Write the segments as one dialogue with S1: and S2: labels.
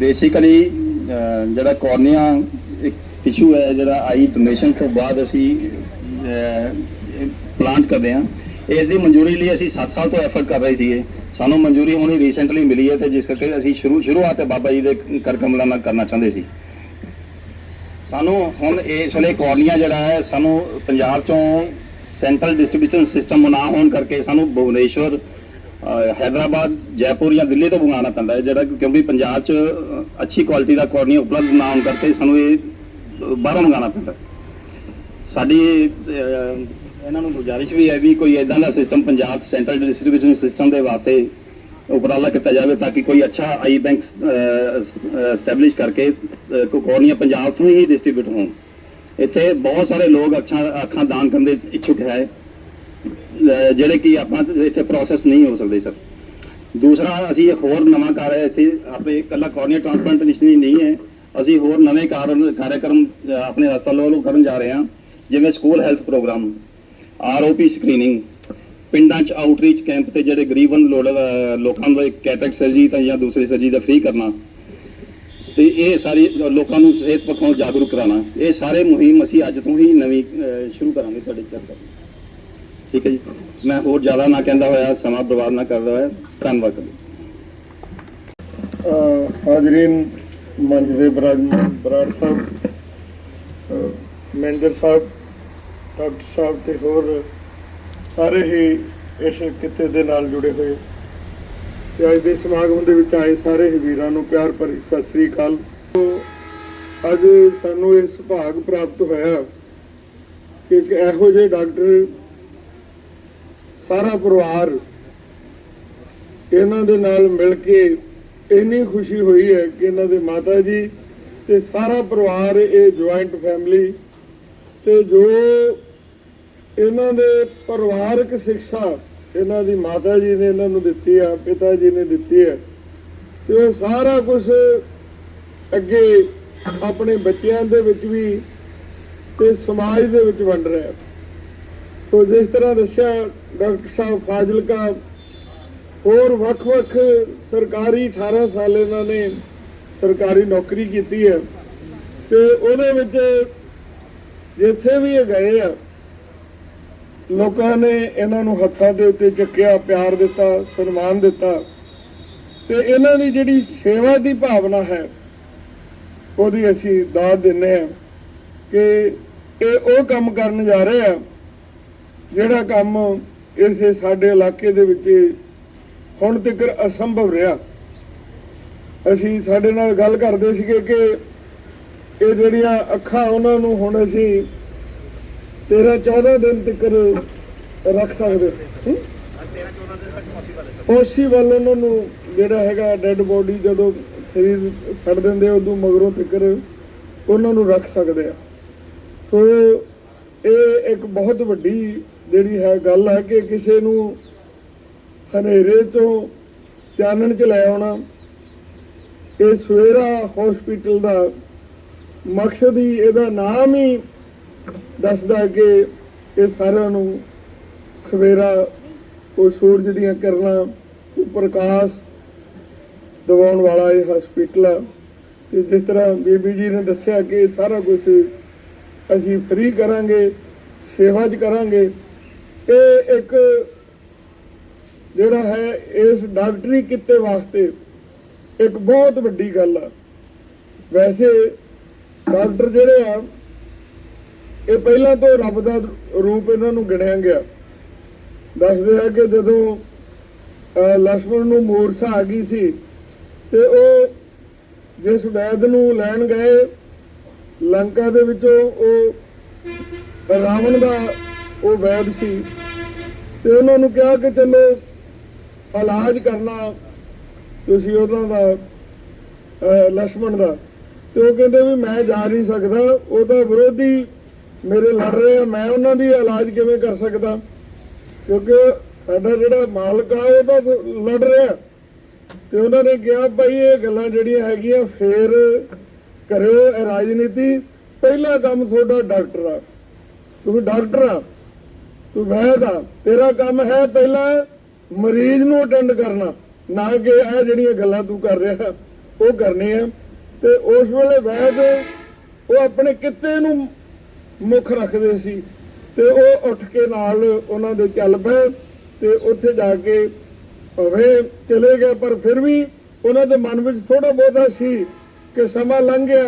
S1: Basically ਜਿਹੜਾ ਕੋਰਨੀਆ ਇੱਕ tissue ਹੈ, ਜਿਹੜਾ ਆਈ ਡੋਨੇਸ਼ਨ ਤੋਂ ਬਾਅਦ ਅਸੀਂ ਪਲਾਂਟ ਕਰਦੇ ਹਾਂ। ਇਸ ਦੀ ਮਨਜ਼ੂਰੀ ਲਈ ਅਸੀਂ 7 ਸਾਲ ਤੋਂ ਐਫਰਟ ਕਰ ਰਹੇ ਸੀਗੇ। ਸਾਨੂੰ ਮਨਜ਼ੂਰੀ ਹੁਣੀ ਰੀਸੈਂਟਲੀ ਮਿਲੀ ਹੈ ਤੇ ਜਿਸ ਕਰਕੇ ਅਸੀਂ ਸ਼ੁਰੂ, ਸ਼ੁਰੂਆਤ ਤੇ ਬਾਬਾ ਜੀ ਦੇ ਕਰ ਕਮਲਾਂ ਨਾਲ ਕਰਨਾ ਚਾਹੁੰਦੇ ਸੀ। ਸਾਨੂੰ ਹੁਣ ਇਸ ਵੇਲੇ ਕੋਰਨੀਆ ਜਿਹੜਾ ਹੈ, ਸਾਨੂੰ ਪੰਜਾਬ ਚੋਂ ਸੈਂਟਰਲ ਡਿਸਟ੍ਰੀਬਿਊਸ਼ਨ ਸਿਸਟਮ ਨਾ ਹੋਣ ਕਰਕੇ ਸਾਨੂੰ ਭੁਵਨੇਸ਼ਵਰ ਹੈਦਰਾਬਾਦ ਜੈਪੁਰ ਜਾਂ ਦਿੱਲੀ ਤੋਂ ਮੰਗਾਉਣਾ ਪੈਂਦਾ ਹੈ ਜਿਹੜਾ ਕਿਉਂਕਿ ਪੰਜਾਬ 'ਚ ਅੱਛੀ ਕੁਆਲਿਟੀ ਦਾ ਕੋਰਨੀਆ ਉਪਲਬਧ ਨਾ ਹੋਣ ਕਰਕੇ ਸਾਨੂੰ ਇਹ ਬਾਹਰੋਂ ਮੰਗਾਉਣਾ ਪੈਂਦਾ ਸਾਡੀ ਇਹਨਾਂ ਨੂੰ ਗੁਜ਼ਾਰਿਸ਼ ਵੀ ਹੈ ਵੀ ਕੋਈ ਇਦਾਂ ਦਾ system Punjab central distribution system ਦੇ ਵਾਸਤੇ ਉਪਰਾਲਾ ਕੀਤਾ ਜਾਵੇ ਤਾਂ ਕਿ ਕੋਈ ਅੱਛਾ ਆਈ ਬੈਂਕ ਸਟੈਬਲਿਸ਼ ਕਰਕੇ ਅਹ, ਪੰਜਾਬ ਤੋਂ ਹੀ ਡਿਸਟ੍ਰੀਬਿਊਟ ਹੋਣ। ਇੱਥੇ ਬਹੁਤ ਸਾਰੇ ਲੋਕ ਅੱਖਾਂ ਅੱਖਾਂ ਦਾਨ ਕਰਨ ਦੇ ਇੱਛੁਕ ਹੈ। ਜਿਹੜੇ ਕਿ ਆਪਾਂ ਇੱਥੇ ਪ੍ਰੋਸੈਸ ਨਹੀਂ ਹੋ ਸਕਦੇ ਸਰ ਦੂਸਰਾ, ਅਸੀਂ ਹੋਰ ਨਵਾਂ ਕਰ ਇੱਥੇ ਆਪਣੇ ਇਕੱਲਾ ਕੋਰਨੀਆ ਟ੍ਰਾਂਸਪਲਾਂਟੇਸ਼ਨ ਹੀ ਨਹੀਂ ਹੈ। ਅਸੀਂ ਹੋਰ ਨਵੇਂ ਕਾਰਜਕ੍ਰਮ ਆਪਣੇ ਹਸਪਤਾਲ ਵੱਲੋਂ ਕਰਨ ਜਾ ਰਹੇ ਹਾਂ, ਜਿਵੇਂ school health programme ROP screening ਪਿੰਡਾਂ 'ਚ ਆਊਟਰੀਚ ਕੈਂਪ ਤੇ ਜਿਹੜੇ ਗਰੀਬਨ ਲੋੜ ਲੋਕਾਂ ਨੂੰ ਕੈਟਰੈਕਟ ਸਰਜਰੀ ਤਾਂ ਜਾਂ ਦੂਸਰੀ ਸਰਜਰੀ ਦਾ ਫ੍ਰੀ ਕਰਨਾ। ਤੇ ਇਹ ਸਾਰੀ ਲੋਕਾਂ ਨੂੰ ਸਿਹਤ ਪੱਖੋਂ ਜਾਗਰੂਕ ਕਰਾਉਣਾ। ਇਹ ਸਾਰੇ ਮੁਹਿੰਮ ਅਸੀਂ ਅੱਜ ਤੋਂ ਹੀ ਨਵੀਂ ਸ਼ੁਰੂ ਕਰਾਂਗੇ ਤੁਹਾਡੇ ਚਰਚਾ ਠੀਕ ਹੈ ਜੀ। ਮੈਂ ਹੋਰ ਜ਼ਿਆਦਾ ਨਾ ਕਹਿੰਦਾ ਹੋਇਆ, ਸਮਾਂ ਬਰਬਾਦ ਨਾ ਕਰਦਾ ਹੋਇਆ। ਧੰਨਵਾਦ
S2: ਅਹ ਹਾਜ਼ਰੀਨ ਮੰਚ ਬਰਾੜ ਸਾਹਿਬ, ਅਹ ਸਾਹਿਬ, ਡਾਕਟਰ ਸਾਹਿਬ ਤੇ ਹੋਰ ਸਾਰੇ ਹੀ ਇਸ ਕਿੱਤੇ ਦੇ ਨਾਲ ਜੁੜੇ ਹੋਏ। ਤੇ ਅੱਜ ਦੇ ਸਮਾਗਮ ਦੇ ਵਿੱਚ ਆਏ ਸਾਰੇ ਹੀ ਵੀਰਾਂ ਨੂੰ ਪਿਆਰ ਭਰੀ ਸਤਿ ਸ੍ਰੀ ਅਕਾਲ। ਅੱਜ ਸਾਨੂੰ ਇਹ ਸੁਭਾਗ ਪ੍ਰਾਪਤ ਹੋਇਆ ਕਿ ਇੱਕ ਇਹੋ ਜਿਹੇ ਡਾਕਟਰ ਸਾਰਾ ਪਰਿਵਾਰ ਇਹਨਾਂ ਦੇ ਨਾਲ ਮਿਲ ਕੇ ਇੰਨੀ ਖੁਸ਼ੀ ਹੋਈ ਹੈ ਕਿ ਇਹਨਾਂ ਦੇ ਮਾਤਾ ਜੀ ਤੇ ਸਾਰਾ ਪਰਿਵਾਰ, ਇਹ ਜੁਆਇੰਟ ਫੈਮਿਲੀ ਤੇ ਜੋ ਇਹਨਾਂ ਦੇ ਪਰਿਵਾਰਕ ਸਿੱਖਿਆ ਇਹਨਾਂ ਦੀ ਮਾਤਾ ਜੀ ਨੇ ਇਹਨਾਂ ਨੂੰ ਦਿੱਤੀ ਆ, ਪਿਤਾ ਜੀ ਨੇ ਦਿੱਤੀ ਹੈ ਤੇ ਉਹ ਸਾਰਾ ਕੁਝ ਅੱਗੇ ਆਪਣੇ ਬੱਚਿਆਂ ਦੇ ਵਿੱਚ ਵੀ ਤੇ ਸਮਾਜ ਦੇ ਵਿੱਚ ਵੰਡ ਰਿਹਾ ਸੋ ਜਿਸ ਤਰ੍ਹਾਂ ਦੱਸਿਆ ਡਾਕਟਰ ਸਾਹਿਬ ਫਾਜ਼ਿਲਕਾ, ਹੋਰ ਵੱਖ-ਵੱਖ ਸਰਕਾਰੀ 18 ਸਾਲ ਇਹਨਾਂ ਨੇ ਸਰਕਾਰੀ ਨੌਕਰੀ ਕੀਤੀ ਹੈ ਤੇ ਉਹਦੇ ਵਿੱਚ ਜਿੱਥੇ ਵੀ ਇਹ ਗਏ ਆ, ਲੋਕਾਂ ਨੇ ਇਹਨਾਂ ਨੂੰ ਹੱਥਾਂ ਦੇ ਉੱਤੇ ਚੱਕਿਆ, ਪਿਆਰ ਦਿੱਤਾ, ਸਨਮਾਨ ਦਿੱਤਾ ਤੇ ਇਹਨਾਂ ਦੀ ਜਿਹੜੀ ਸੇਵਾ ਦੀ ਭਾਵਨਾ ਹੈ, ਉਹਦੀ ਅਸੀਂ ਦਾਤ ਦਿੰਨੇ ਆ ਕਿ ਇਹ ਉਹ ਕੰਮ ਕਰਨ ਜਾ ਰਹੇ ਆ, ਜਿਹੜਾ ਕੰਮ ਇਸੇ ਸਾਡੇ ਇਲਾਕੇ ਦੇ ਵਿੱਚ ਹੁਣ ਤੱਕ ਅਸੰਭਵ ਰਿਹਾ। ਅਸੀਂ ਸਾਡੇ ਨਾਲ ਗੱਲ ਕਰਦੇ ਸੀਗੇ ਕਿ ਇਹ ਜਿਹੜੀਆਂ ਅੱਖਾਂ ਉਹਨਾਂ ਨੂੰ ਹੁਣ ਅਸੀਂ 13 14 ਦਿਨ ਤੱਕ ਰੱਖ ਸਕਦੇ ਹੂੰ? ਪੋਸੀਬਲ ਉਹਨਾਂ ਨੂੰ ਜਿਹੜਾ ਹੈਗਾ ਡੈੱਡ ਬੋਡੀ ਜਦੋਂ ਸਰੀਰ ਛੱਡ ਦਿੰਦੇ ਉਦੋਂ ਮਗਰੋਂ ਤੱਕ ਉਹਨਾਂ ਨੂੰ ਰੱਖ ਸਕਦੇ ਆ। ਸੋ ਇਹ ਇੱਕ ਬਹੁਤ ਵੱਡੀ ਜਿਹੜੀ ਹੈ ਗੱਲ ਹੈ ਕਿ ਕਿਸੇ ਨੂੰ ਹਨੇਰੇ ਤੋਂ ਚਾਨਣ ਚ ਲੈ ਆਉਣਾ, ਇਹ ਸਵੇਰਾ ਹਸਪੀਟਲ ਦਾ ਮਕਸਦ ਹੀ ਇਹਦਾ ਨਾਮ ਹੀ ਦੱਸਦਾ ਕਿ ਇਹ ਸਾਰਿਆਂ ਨੂੰ ਸਵੇਰਾ ਉਹ ਸੂਰਜ ਦੀਆਂ ਕਿਰਨਾਂ ਉਹ ਪ੍ਰਕਾਸ਼ ਦਿਵਾਉਣ ਵਾਲਾ ਇਹ ਹਸਪੀਟਲ ਆ। ਤੇ ਜਿਸ ਤਰ੍ਹਾਂ ਬੀਬੀ ਜੀ ਨੇ ਦੱਸਿਆ ਕਿ ਸਾਰਾ ਕੁਝ ਅਸੀਂ ਫ੍ਰੀ ਕਰਾਂਗੇ, ਸੇਵਾ ਚ ਕਰਾਂਗੇ ਕਿ ਇੱਕ ਜਿਹੜਾ ਹੈ, ਇਸ ਡਾਕਟਰੀ ਕਿੱਤੇ ਵਾਸਤੇ ਇੱਕ ਬਹੁਤ ਵੱਡੀ ਗੱਲ ਆ। ਵੈਸੇ ਡਾਕਟਰ ਜਿਹੜੇ ਆ, ਇਹ ਪਹਿਲਾਂ ਤੋਂ ਰੱਬ ਦਾ ਰੂਪ ਇਹਨਾਂ ਨੂੰ ਗਿਣਿਆ ਗਿਆ। ਦੱਸਦੇ ਆ ਕਿ ਜਦੋਂ ਲక్ష్మణ ਨੂੰ ਮੋਰਸਾ ਆ ਗਈ ਸੀ, ਤੇ ਉਹ ਜਿਸ ਵੈਦ ਨੂੰ ਲੈਣ ਗਏ, ਲੰਕਾ ਦੇ ਵਿੱਚੋਂ ਉਹ ਰਾਵਣ ਦਾ ਉਹ ਵੈਦ ਸੀ। ਤੇ ਉਹਨਾਂ ਨੂੰ ਕਿਹਾ ਕਿ ਚਲੋ, ਇਲਾਜ ਕਰਨਾ ਤੁਸੀਂ ਉਹਨਾਂ ਦਾ ਲక్ష్మణ ਦਾ। ਤੇ ਉਹ ਕਹਿੰਦੇ ਵੀ ਮੈਂ ਜਾ ਨਹੀਂ ਸਕਦਾ ਉਹ ਤਾਂ ਵਿਰੋਧੀ ਮੇਰੇ ਲੜ ਰਹੇ ਆ ਮੈਂ ਉਹਨਾਂ ਦੀ ਇਲਾਜ ਕਿਵੇਂ ਕਰ ਸਕਦਾ? ਕਿਉਂਕਿ ਸਾਡਾ ਜਿਹੜਾ ਮਾਲਕ ਆ, ਉਹ ਤਾਂ ਲੜ ਰਿਹਾ। ਤੇ ਉਹਨਾਂ ਨੇ ਕਿਹਾ, ਭਾਈ, ਇਹ ਗੱਲਾਂ ਜਿਹੜੀਆਂ ਹੈਗੀਆਂ, ਫੇਰ ਕਰਿਓ ਰਾਜਨੀਤੀ। ਪਹਿਲਾ ਕੰਮ ਤੁਹਾਡਾ ਡਾਕਟਰ ਆ। ਤੁਸੀਂ ਡਾਕਟਰ ਆ। ਤੂੰ ਵੈਦ ਆ। ਤੇਰਾ ਕੰਮ ਹੈ ਪਹਿਲਾਂ ਮਰੀਜ਼ ਨੂੰ ਅਟੈਂਡ ਕਰਨਾ। ਨਾ ਕਿ ਇਹ ਜਿਹੜੀਆਂ ਗੱਲਾਂ ਤੂੰ ਕਰ ਰਿਹਾ, ਉਹ ਕਰਨੇ ਤੇ ਉਸ ਵੇਲੇ ਵੈਦ ਉਹ ਆਪਣੇ ਕਿੱਤੇ ਨੂੰ ਮੁੱਖ ਰੱਖਦੇ ਸੀ। ਤੇ ਉਹ ਉੱਠ ਕੇ ਨਾਲ ਉਹਨਾਂ ਦੇ ਚੱਲ ਪਏ ਤੇ ਉੱਥੇ ਜਾ ਕੇ ਭਾਵੇਂ ਚਲੇ ਗਏ ਪਰ ਫਿਰ ਵੀ ਉਹਨਾਂ ਦੇ ਮਨ ਵਿੱਚ ਥੋੜਾ ਬਹੁਤਾ ਸੀ ਕਿ ਸਮਾਂ ਲੰਘ ਗਿਆ।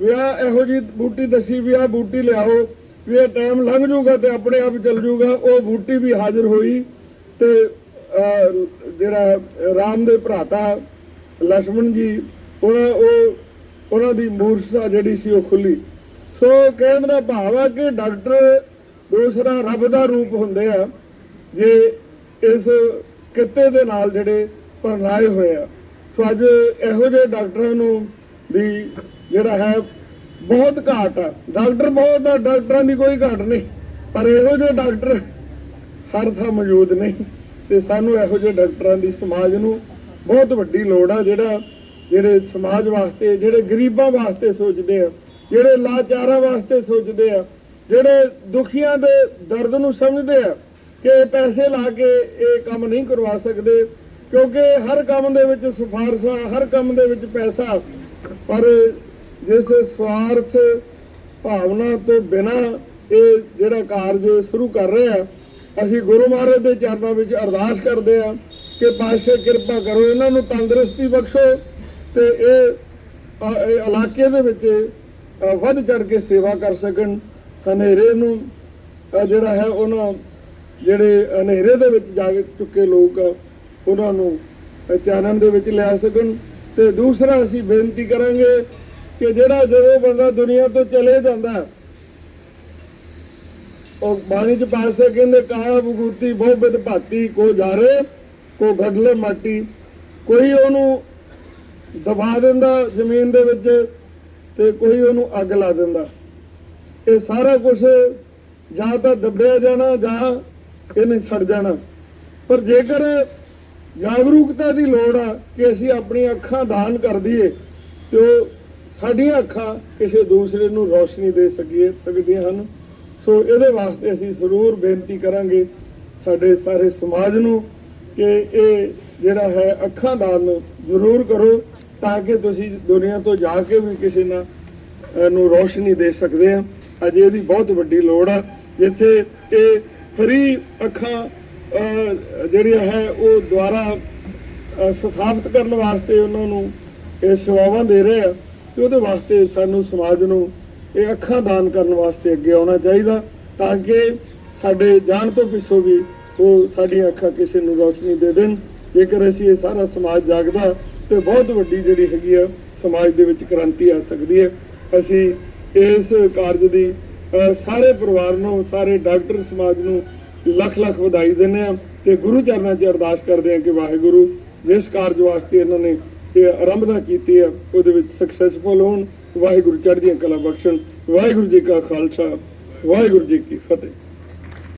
S2: ਵੀ ਆਹ ਇਹੋ ਜੀ ਬੂਟੀ ਦਸੀ ਵੀ ਆ ਬੂਟੀ ਲਿਆਓ। ਵੀ ਇਹ ਟਾਈਮ ਲੰਘ ਜਾਊਗਾ ਤੇ ਆਪਣੇ ਆਪ ਚੱਲ ਜਾਊਗਾ। ਉਹ ਬੂਟੀ ਵੀ ਹਾਜ਼ਰ ਹੋਈ ਤੇ ਜਿਹੜਾ ਰਾਮ ਦੇ ਭਰਾਤਾ ਲక్ష్మణ ਜੀ, ਉਹਨਾਂ, ਉਹ, ਉਹਨਾਂ ਦੀ ਮੂਰਛਾ ਜਿਹੜੀ ਸੀ ਉਹ ਖੁੱਲੀ। ਸੋ ਕਹਿਣ ਦਾ ਭਾਵ ਆ ਕਿ ਡਾਕਟਰ ਦੂਸਰਾ ਰੱਬ ਦਾ ਰੂਪ ਹੁੰਦੇ ਆ, ਜੇ ਇਸ ਕਿੱਤੇ ਦੇ ਨਾਲ ਜਿਹੜੇ ਪਰਨਾਏ ਹੋਏ ਆ। ਸੋ ਅੱਜ ਇਹੋ ਜਿਹੇ ਡਾਕਟਰਾਂ ਨੂੰ ਦੀ ਜਿਹੜਾ ਹੈ ਬਹੁਤ ਘਾਟ ਆ। ਡਾਕਟਰ ਬਹੁਤ ਆ, ਡਾਕਟਰਾਂ ਦੀ ਕੋਈ ਘਾਟ ਨਹੀਂ। ਪਰ ਇਹੋ ਜਿਹੇ ਡਾਕਟਰ ਹਰ ਥਾਂ ਮੌਜੂਦ ਨਹੀਂ ਤੇ ਸਾਨੂੰ ਇਹੋ ਜਿਹੇ ਡਾਕਟਰਾਂ ਦੀ ਸਮਾਜ ਨੂੰ ਬਹੁਤ ਵੱਡੀ ਲੋੜ ਆ, ਜਿਹੜਾ ਜਿਹੜੇ ਸਮਾਜ ਵਾਸਤੇ, ਜਿਹੜੇ ਗਰੀਬਾਂ ਵਾਸਤੇ ਸੋਚਦੇ ਆ, ਜਿਹੜੇ ਲਾਚਾਰਾਂ ਵਾਸਤੇ ਸੋਚਦੇ ਆ, ਜਿਹੜੇ ਦੁਖੀਆਂ ਦੇ ਦਰਦ ਨੂੰ ਸਮਝਦੇ ਆ ਕਿ ਪੈਸੇ ਲਾ ਕੇ ਇਹ ਕੰਮ ਨਹੀਂ ਕਰਵਾ ਸਕਦੇ, ਕਿਉਂਕਿ ਹਰ ਕੰਮ ਦੇ ਵਿੱਚ ਸਿਫਾਰਸ਼ਾਂ, ਹਰ ਕੰਮ ਦੇ ਵਿੱਚ ਪੈਸਾ, ਪਰ ਜਿਸ ਸਵਾਰਥ ਭਾਵਨਾ ਤੋਂ ਬਿਨਾ ਇਹ ਜਿਹੜਾ ਕਾਰਜ ਸ਼ੁਰੂ ਕਰ ਰਹੇ ਆ ਅਸੀਂ ਗੁਰੂ ਮਹਾਰਾਜ ਦੇ ਚਰਨਾਂ ਵਿੱਚ ਅਰਦਾਸ ਕਰਦੇ ਆ ਕਿ ਪਾਸ਼ਾ ਕਿਰਪਾ ਕਰੋ ਇਹਨਾਂ ਨੂੰ ਤੰਦਰੁਸਤੀ ਬਖਸ਼ੋ ਤੇ ਇਹ ਇਲਾਕੇ ਦੇ ਵਿੱਚ ਵੱਧ ਚੜ ਕੇ ਸੇਵਾ ਕਰ ਸਕਣ। ਹਨੇਰੇ ਨੂੰ ਜਿਹੜਾ ਹੈ ਉਹਨਾਂ ਜਿਹੜੇ ਹਨੇਰੇ ਦੇ ਵਿੱਚ ਜਾ ਚੁੱਕੇ ਲੋਕ ਉਹਨਾਂ ਨੂੰ ਅ, ਚਾਨਣ ਦੇ ਵਿੱਚ ਲਿਆ ਸਕਣ। ਤੇ ਦੂਸਰਾ ਅਸੀਂ ਬੇਨਤੀ ਕਰਾਂਗੇ ਕਿ ਜਿਹੜਾ ਜਦੋਂ ਬੰਦਾ ਦੁਨੀਆ ਤੋਂ ਚਲੇ ਜਾਂਦਾ ਉਹ ਬਾਣੀ ਚ ਪਾਸੇ ਕਹਿੰਦੇ ਕਾਇਆ ਬਗੂਤੀ ਬਹੁ ਬਿਦ ਭਾਤੀ, ਕੋ ਜਾਰੇ, ਕੋ ਗਡਲੇ ਮਾਟੀ। ਕੋਈ ਉਹਨੂੰ ਦਬਾ ਦਿੰਦਾ ਜ਼ਮੀਨ ਦੇ ਵਿੱਚ ਤੇ ਕੋਈ ਉਹਨੂੰ ਅੱਗ ਲਾ ਦਿੰਦਾ। ਇਹ ਸਾਰਾ ਕੁਝ ਜਾਂ ਤਾਂ ਦੱਬਿਆ ਜਾਣਾ ਜਾਂ ਇਹਨੇ ਸੜ ਜਾਣਾ। ਪਰ ਜੇਕਰ ਜਾਗਰੂਕਤਾ ਦੀ ਲੋੜ ਆ ਕਿ ਅਸੀਂ ਆਪਣੀਆਂ ਅੱਖਾਂ ਦਾਨ ਕਰ ਦਈਏ, ਤੇ ਉਹ ਸਾਡੀਆਂ ਅੱਖਾਂ ਕਿਸੇ ਦੂਸਰੇ ਨੂੰ ਰੋਸ਼ਨੀ ਦੇ ਸਕੀਏ ਸਕਦੀਆਂ ਹਨ। ਸੋ ਇਹਦੇ ਵਾਸਤੇ ਅਸੀਂ ਜ਼ਰੂਰ ਬੇਨਤੀ ਕਰਾਂਗੇ ਸਾਡੇ ਸਾਰੇ ਸਮਾਜ ਨੂੰ ਕਿ ਇਹ ਜਿਹੜਾ ਹੈ ਅੱਖਾਂ ਦਾਨ ਜ਼ਰੂਰ ਕਰੋ ਤਾਂ ਕਿ ਤੁਸੀਂ ਦੁਨੀਆ ਤੋਂ ਜਾ ਕੇ ਵੀ ਕਿਸੇ ਨਾਲ ਨੂੰ ਰੋਸ਼ਨੀ ਦੇ ਸਕਦੇ ਆ ਅੱਜ ਇਹਦੀ ਬਹੁਤ ਵੱਡੀ ਲੋੜ ਆ। ਜਿੱਥੇ ਇਹ ਫਰੀ ਅੱਖਾਂ ਜਿਹੜੀਆਂ ਹੈ ਉਹ ਦੁਆਰਾ ਅਹ, ਸਥਾਪਿਤ ਕਰਨ ਵਾਸਤੇ ਉਹਨਾਂ ਨੂੰ ਇਹ ਸੇਵਾਵਾਂ ਦੇ ਰਹੇ ਆ। ਤੇ ਉਹਦੇ ਵਾਸਤੇ ਸਾਨੂੰ ਸਮਾਜ ਨੂੰ ਇਹ ਅੱਖਾਂ ਦਾਨ ਕਰਨ ਵਾਸਤੇ ਅੱਗੇ ਆਉਣਾ ਚਾਹੀਦਾ ਤਾਂ ਕਿ ਸਾਡੇ ਜਾਣ ਤੋਂ ਪਿੱਛੋਂ ਵੀ ਉਹ ਸਾਡੀਆਂ ਅੱਖਾਂ ਕਿਸੇ ਨੂੰ ਰੋਸ਼ਨੀ ਦੇ ਦੇਣ। ਜੇਕਰ ਅਸੀਂ ਇਹ ਸਾਰਾ ਸਮਾਜ ਜਾਗਦਾ ਤੇ ਬਹੁਤ ਵੱਡੀ ਜਿਹੜੀ ਹੈਗੀ ਆ ਸਮਾਜ ਦੇ ਵਿੱਚ ਕ੍ਰਾਂਤੀ ਆ ਸਕਦੀ ਹੈ। ਅਸੀਂ ਇਸ ਕਾਰਜ ਦੀ ਸਾਰੇ ਪਰਿਵਾਰ ਨੂੰ, ਸਾਰੇ ਡਾਕਟਰ ਸਮਾਜ ਨੂੰ ਲੱਖ ਲੱਖ ਵਧਾਈ ਦਿੰਦੇ ਆ ਤੇ ਗੁਰੂ ਚਰਨਾਂ 'ਚ ਅਰਦਾਸ ਕਰਦੇ ਆ ਕਿ ਵਾਹਿਗੁਰੂ ਜਿਸ ਕਾਰਜ ਵਾਸਤੇ ਇਹਨਾਂ ਨੇ ਇਹ ਆਰੰਭਤਾ ਕੀਤੀ ਆ ਉਹਦੇ ਵਿੱਚ ਸਕਸੈਸਫੁਲ ਹੋਣ। ਵਾਹਿਗੁਰੂ ਚੜ੍ਹਦੀਆਂ ਕਲਾ ਬਖਸ਼ਣ। ਵਾਹਿਗੁਰੂ ਜੀ ਕਾ ਖਾਲਸਾ। ਵਾਹਿਗੁਰੂ ਜੀ ਕੀ ਫਤਿਹ।